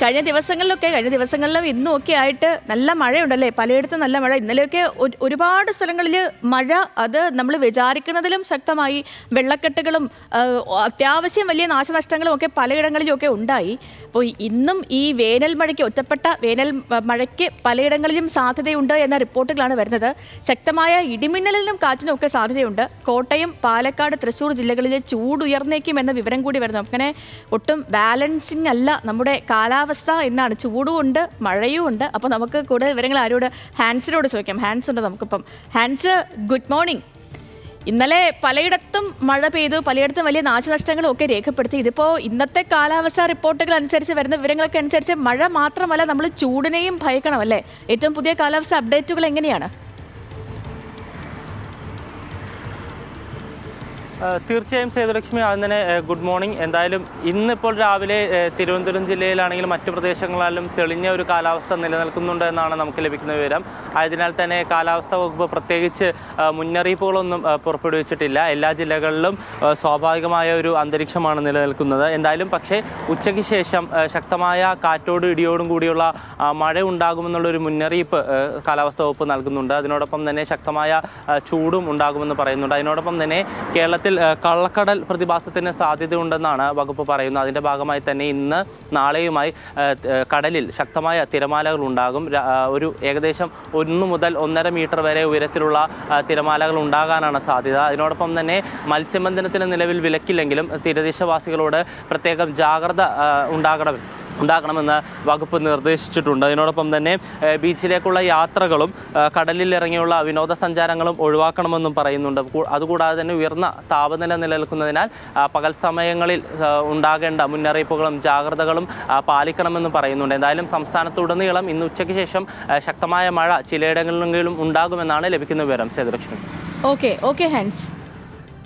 കഴിഞ്ഞ ദിവസങ്ങളിലൊക്കെ കഴിഞ്ഞ ദിവസങ്ങളിലും ഇന്നും ഒക്കെ ആയിട്ട് നല്ല മഴയുണ്ടല്ലേ? പലയിടത്തും നല്ല മഴ. ഇന്നലെയൊക്കെ ഒരുപാട് സ്ഥലങ്ങളിൽ മഴ. അത് നമ്മൾ വിചാരിക്കുന്നതിലും ശക്തമായി വെള്ളക്കെട്ടുകളും അത്യാവശ്യം വലിയ നാശനഷ്ടങ്ങളും ഒക്കെ പലയിടങ്ങളിലും ഒക്കെ ഉണ്ടായി. അപ്പോൾ ഇന്നും ഈ വേനൽ മഴയ്ക്ക് ഒറ്റപ്പെട്ട വേനൽ മഴയ്ക്ക് പലയിടങ്ങളിലും സാധ്യതയുണ്ട് എന്ന റിപ്പോർട്ടുകളാണ് വരുന്നത്. ശക്തമായ ഇടിമിന്നലിനും കാറ്റിനും ഒക്കെ സാധ്യതയുണ്ട്. കോട്ടയം പാലക്കാട് തൃശ്ശൂർ ജില്ലകളിൽ ചൂടുയർന്നേക്കും എന്ന വിവരം കൂടി വരുന്നു. അങ്ങനെ ഒട്ടും ബാലൻസിങ് അല്ല നമ്മുടെ കാലാവസ്ഥ എന്നാണ്. ചൂടും ഉണ്ട് മഴയും ഉണ്ട്. അപ്പോൾ നമുക്ക് കൂടുതൽ വിവരങ്ങൾ ആരോട് ഹാൻസിനോട് ചോദിക്കാം. ഹാൻസ് ഉണ്ട് നമുക്കിപ്പം. Hans good morning. ഇന്നലെ പലയിടത്തും മഴ പെയ്തു പലയിടത്തും വലിയ നാശനഷ്ടങ്ങളും ഒക്കെ രേഖപ്പെടുത്തി. ഇതിപ്പോൾ ഇന്നത്തെ കാലാവസ്ഥ റിപ്പോർട്ടുകൾ അനുസരിച്ച് വരുന്ന വിവരങ്ങളൊക്കെ അനുസരിച്ച് മഴ മാത്രമല്ല നമ്മൾ ചൂടിനെയും ഭയക്കണം അല്ലേ? ഏറ്റവും പുതിയ കാലാവസ്ഥ അപ്ഡേറ്റുകൾ എങ്ങനെയാണ്? തീർച്ചയായും സേതുലക്ഷ്മി ആദ്യം തന്നെ ഗുഡ് മോർണിംഗ് എന്തായാലും ഇന്നിപ്പോൾ രാവിലെ തിരുവനന്തപുരം ജില്ലയിലാണെങ്കിലും മറ്റു പ്രദേശങ്ങളിലും തെളിഞ്ഞ ഒരു കാലാവസ്ഥ നിലനിൽക്കുന്നുണ്ട് എന്നാണ് നമുക്ക് ലഭിക്കുന്ന വിവരം. ആയതിനാൽ തന്നെ കാലാവസ്ഥ വകുപ്പ് പ്രത്യേകിച്ച് മുന്നറിയിപ്പുകളൊന്നും പുറപ്പെടുവിച്ചിട്ടില്ല. എല്ലാ ജില്ലകളിലും സ്വാഭാവികമായ ഒരു അന്തരീക്ഷമാണ് നിലനിൽക്കുന്നത്. എന്തായാലും പക്ഷേ ഉച്ചയ്ക്ക് ശേഷം ശക്തമായ കാറ്റോടും ഇടിയോടും കൂടിയുള്ള മഴ ഉണ്ടാകുമെന്നുള്ളൊരു മുന്നറിയിപ്പ് കാലാവസ്ഥാ വകുപ്പ് നൽകുന്നുണ്ട്. അതിനോടൊപ്പം തന്നെ ശക്തമായ ചൂടും ഉണ്ടാകുമെന്ന് പറയുന്നുണ്ട്. അതിനോടൊപ്പം തന്നെ കേരളത്തിൽ ആ, കള്ളക്കടൽ പ്രതിഭാസത്തിന് സാധ്യതയുണ്ടെന്നാണ് വകുപ്പ് പറയുന്നത്. അതിന്റെ ഭാഗമായി തന്നെ ഇന്ന് നാളെയുമായി കടലിൽ ശക്തമായ തിരമാലകൾ ഉണ്ടാകും. ഒരു ഏകദേശം ഒന്ന് മുതൽ ഒന്നര മീറ്റർ വരെ ഉയരത്തിലുള്ള തിരമാലകൾ ഉണ്ടാകാനാണ് സാധ്യത. അതിനോടൊപ്പം തന്നെ മത്സ്യബന്ധനത്തിന് നിലവിൽ വിലക്കില്ലെങ്കിലും തീരദേശവാസികളോട് പ്രത്യേകം ജാഗ്രത ഉണ്ടാകണം. ഉണ്ടാക്കണമെന്ന് വകുപ്പ് നിർദ്ദേശിച്ചിട്ടുണ്ട്. അതിനോടൊപ്പം തന്നെ ബീച്ചിലേക്കുള്ള യാത്രകളും കടലിൽ ഇറങ്ങിയുള്ള വിനോദസഞ്ചാരങ്ങളും ഒഴിവാക്കണമെന്നും പറയുന്നുണ്ട്. അതുകൂടാതെ തന്നെ ഉയർന്ന താപനില നിലനിൽക്കുന്നതിനാൽ പകൽ സമയങ്ങളിൽ ഉണ്ടാകേണ്ട മുന്നറിയിപ്പുകളും ജാഗ്രതകളും പാലിക്കണമെന്നും പറയുന്നുണ്ട്. എന്തായാലും സംസ്ഥാനത്തുടനീളം ഇന്ന് ഉച്ചയ്ക്ക് ശേഷം ശക്തമായ മഴ ചിലയിടങ്ങളിലെങ്കിലും ഉണ്ടാകുമെന്നാണ് ലഭിക്കുന്ന വിവരം. സേതുലക്ഷ്മി. Okay okay Hans.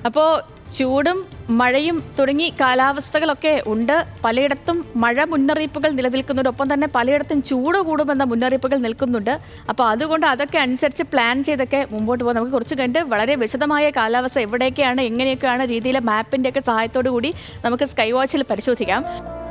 അപ്പോൾ ചൂടും മഴയും തുടങ്ങി കാലാവസ്ഥകളൊക്കെ ഉണ്ട്. പലയിടത്തും മഴ മുന്നറിയിപ്പുകൾ നിലനിൽക്കുന്നുണ്ട്. ഒപ്പം തന്നെ പലയിടത്തും ചൂട് കൂടുമെന്ന മുന്നറിയിപ്പുകൾ നിൽക്കുന്നുണ്ട്. അപ്പോൾ അതുകൊണ്ട് അതൊക്കെ അനുസരിച്ച് പ്ലാൻ ചെയ്തൊക്കെ മുമ്പോട്ട് പോകാം. നമുക്ക് കുറച്ച് കണ്ട് വളരെ വിശദമായ കാലാവസ്ഥ എവിടെയൊക്കെയാണ് എങ്ങനെയൊക്കെയാണ് രീതിയിലെ മാപ്പിന്റെയൊക്കെ സഹായത്തോടു കൂടി നമുക്ക് സ്കൈ വാച്ചിൽ പരിശോധിക്കാം.